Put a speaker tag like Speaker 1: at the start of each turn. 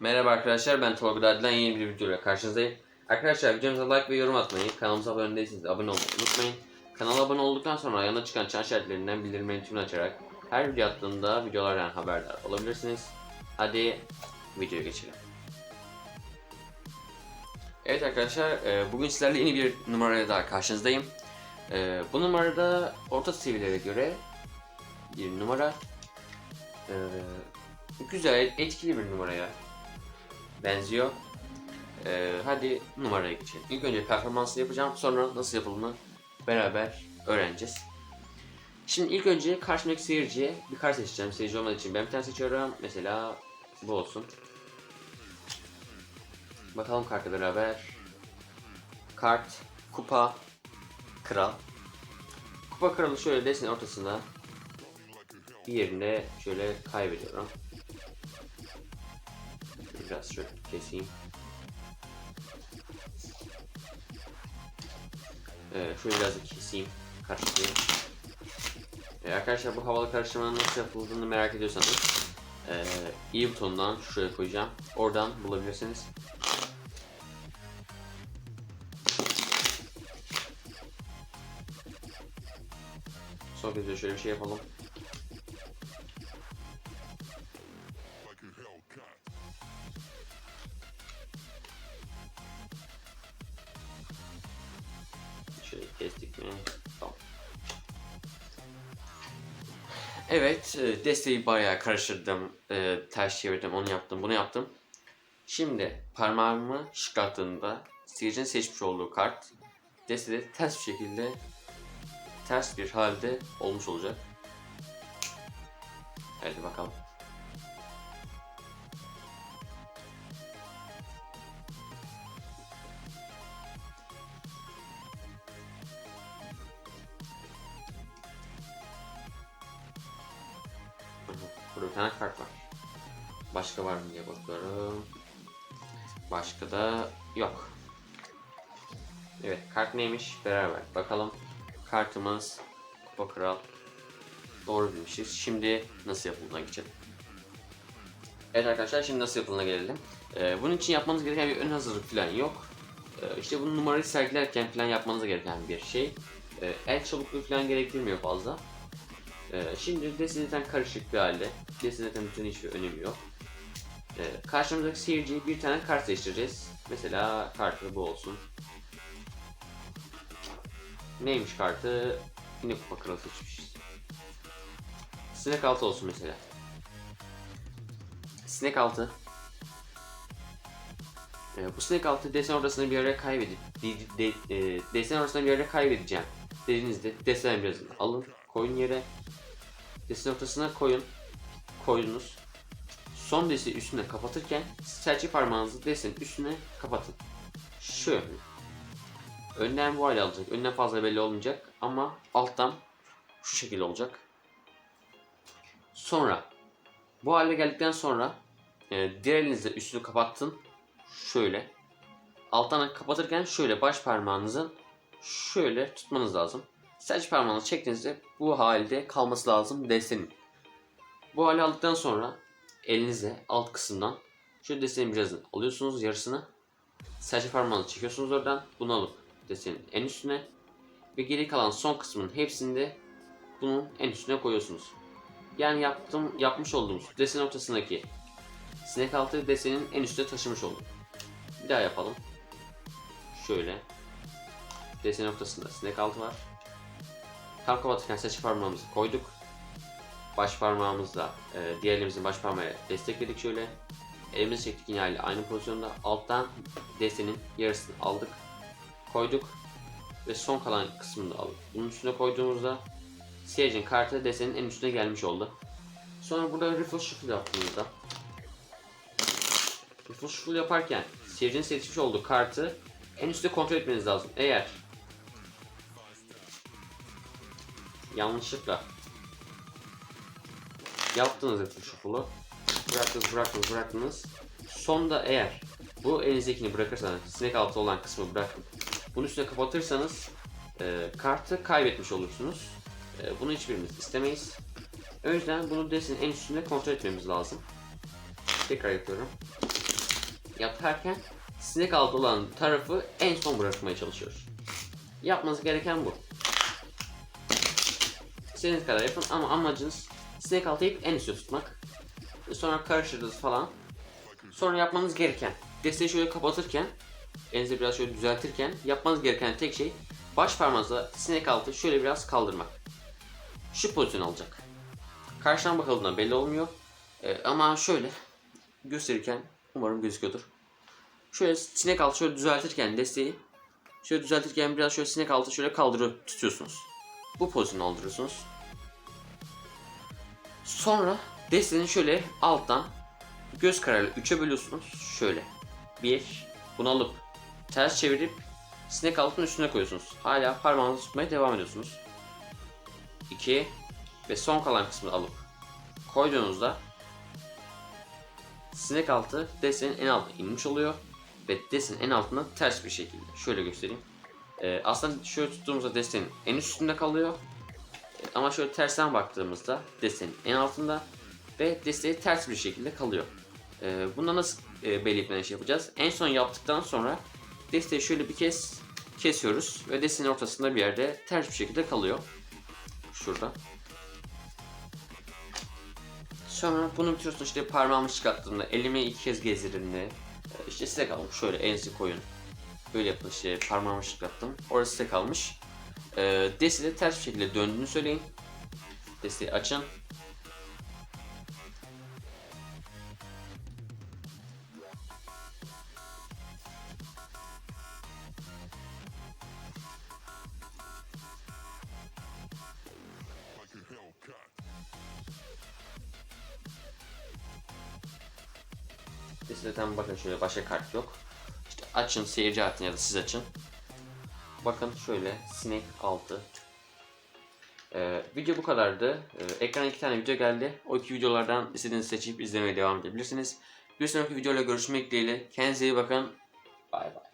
Speaker 1: Merhaba arkadaşlar ben Tolga Dadilen yeni bir videoyla karşınızdayım. Arkadaşlar videomuza like ve yorum atmayı, kanalımıza abone değilseniz abone olmayı unutmayın. Kanala abone olduktan sonra yanına çıkan çan işaretlerinden bildirimleri tümünü açarak her video attığımda videolardan haberdar olabilirsiniz. Hadi videoya geçelim. Evet arkadaşlar e, bugün sizlerle yeni bir numarayla daha karşınızdayım. E, Bu numarada orta seviyelere göre bir numara. E, Güzel, etkili bir numaraya benziyor. Ee, hadi numaraya geçelim. İlk önce performansını yapacağım, sonra nasıl yapıldığını beraber öğreneceğiz. Şimdi ilk önce karşımdaki seyirciye bir kart seçeceğim. Seyirci olmadığı için ben bir tane seçiyorum. Mesela bu olsun. Bakalım kartla beraber. Kart, kupa, kral. Kupa kralı şöyle desin ortasında. Bir yerinde şöyle kaybediyorum. Biraz şöyle keseyim. Evet, şöyle biraz da keseyim. Karıştırayım. Ee, arkadaşlar bu havalı karıştırmanın nasıl yapıldığını merak ediyorsanız ee, i butonundan şuraya koyacağım. Oradan bulabilirsiniz. Son kez şöyle bir şey yapalım. Evet, e, desteği bayağı karıştırdım. E, ters çevirdim, onu yaptım, bunu yaptım. Şimdi parmağımı şıklattığımda seyircinin seçmiş olduğu kart destede ters bir şekilde ters bir halde olmuş olacak. Hadi bakalım. Burada bir tane kart var. Başka var mı diye bakıyorum. Başka da yok. Evet kart neymiş beraber bakalım. Kartımız Kupa Kral. Doğru bilmişiz. Şimdi nasıl yapıldığına geçelim. Evet arkadaşlar şimdi nasıl yapıldığına gelelim. Ee, bunun için yapmanız gereken bir ön hazırlık falan yok. Ee, işte bu numarayı sergilerken falan yapmanız gereken bir şey. Ee, el çabukluğu falan gerektirmiyor fazla. Ee, şimdi desi zaten karışık bir halde. Desi bütün hiçbir önemi yok. Ee, karşımızdaki seyirciye bir tane kart seçtireceğiz. Mesela kartı bu olsun. Neymiş kartı? Yine kupa kralı seçmişiz. Sinek altı olsun mesela. Sinek altı. Ee, bu sinek altı desen ortasını bir araya kaybedip de, de, e, desen ortasını bir araya kaybedeceğim dediğinizde desen biraz alın koyun yere. Desin ortasına koyun. Koydunuz son desi üstüne kapatırken serçe parmağınızı desin üstüne kapatın. Şöyle önden bu hale alacak. Önden fazla belli olmayacak ama alttan şu şekilde olacak. Sonra bu hale geldikten sonra e, diğer elinizle üstünü kapattın. Şöyle. Alttan kapatırken şöyle baş parmağınızın şöyle tutmanız lazım. Serçe parmağınızı çektiğinizde bu halde kalması lazım desenin. Bu hale aldıktan sonra elinize alt kısımdan şu desenin birazını alıyorsunuz yarısını. Serçe parmağınızı çekiyorsunuz oradan. Bunu alıp desenin en üstüne ve geri kalan son kısmının hepsini de bunun en üstüne koyuyorsunuz. Yani yaptım, yapmış olduğumuz desen ortasındaki sinek altı desenin en üstüne taşımış oldum. Bir daha yapalım. Şöyle. Desen noktasında sinek altı var. Kapatırken serçe parmağımızı koyduk. Baş parmağımızla e, diğer elimizin baş parmağıyla destekledik şöyle. Elimizi çektik yine aynı, aynı pozisyonda. Alttan desenin yarısını aldık. Koyduk. Ve son kalan kısmını da aldık. Bunun üstüne koyduğumuzda seyircinin kartı desenin en üstüne gelmiş oldu. Sonra burada riffle shuffle yaptığımızda Riffle shuffle yaparken seyircinin seçmiş olduğu kartı en üstte kontrol etmeniz lazım. Eğer yanlışlıkla yaptığınız riffle shuffle'u bıraktınız bıraktınız bıraktınız sonda eğer bu elinizdekini bırakırsanız sinek altı olan kısmı bırakıp bunun üstüne kapatırsanız e, kartı kaybetmiş olursunuz. E, bunu hiçbirimiz istemeyiz. O bunu desin en üstünde kontrol etmemiz lazım. Tekrar yapıyorum. yaparken sinek altı olan tarafı en son bırakmaya çalışıyoruz. Yapmanız gereken bu. İstediğiniz kadar yapın ama amacınız sinek altı ip en üstte tutmak. Sonra karıştırırız falan. Sonra yapmanız gereken desteği şöyle kapatırken elinizi biraz şöyle düzeltirken yapmanız gereken tek şey baş parmağınızla sinek altı şöyle biraz kaldırmak. Şu pozisyon alacak. Karşıdan bakıldığında belli olmuyor. Ee, ama şöyle gösterirken umarım gözüküyordur. Şöyle sinek altı şöyle düzeltirken desteği şöyle düzeltirken biraz şöyle sinek altı şöyle kaldırıp tutuyorsunuz. Bu pozisyonu aldırıyorsunuz. Sonra desteğini şöyle alttan göz kararıyla 3'e bölüyorsunuz. Şöyle. 1. Bunu alıp ters çevirip sinek altının üstüne koyuyorsunuz. Hala parmağınızı tutmaya devam ediyorsunuz. 2. Ve son kalan kısmını alıp koyduğunuzda sinek altı destenin en altına inmiş oluyor ve destenin en altına ters bir şekilde. Şöyle göstereyim. Ee, aslında şöyle tuttuğumuzda destenin en üstünde kalıyor. Ee, ama şöyle tersten baktığımızda destenin en altında ve desteği ters bir şekilde kalıyor. Ee, bunda nasıl e, belirtme işi yapacağız? En son yaptıktan sonra desteği şöyle bir kez kesiyoruz ve destenin ortasında bir yerde ters bir şekilde kalıyor. Şurada. Sonra bunu bitiriyorsun işte parmağımı çıkarttığımda elimi iki kez gezdirdiğimde e, işte size kalmış şöyle elinizi koyun. Böyle yapın işte parmağımı çıkarttım. Orası size kalmış. E, desi de ters bir şekilde döndüğünü söyleyin. Desteği açın. Zaten bakın şöyle başka kart yok. Açın seyirci atın ya da siz açın. Bakın şöyle sinek altı. Ee, video bu kadardı. Ee, ekrana iki tane video geldi. O iki videolardan istediğinizi seçip izlemeye devam edebilirsiniz. Bir sonraki videoyla görüşmek dileğiyle. Kendinize iyi bakın. Bay bay.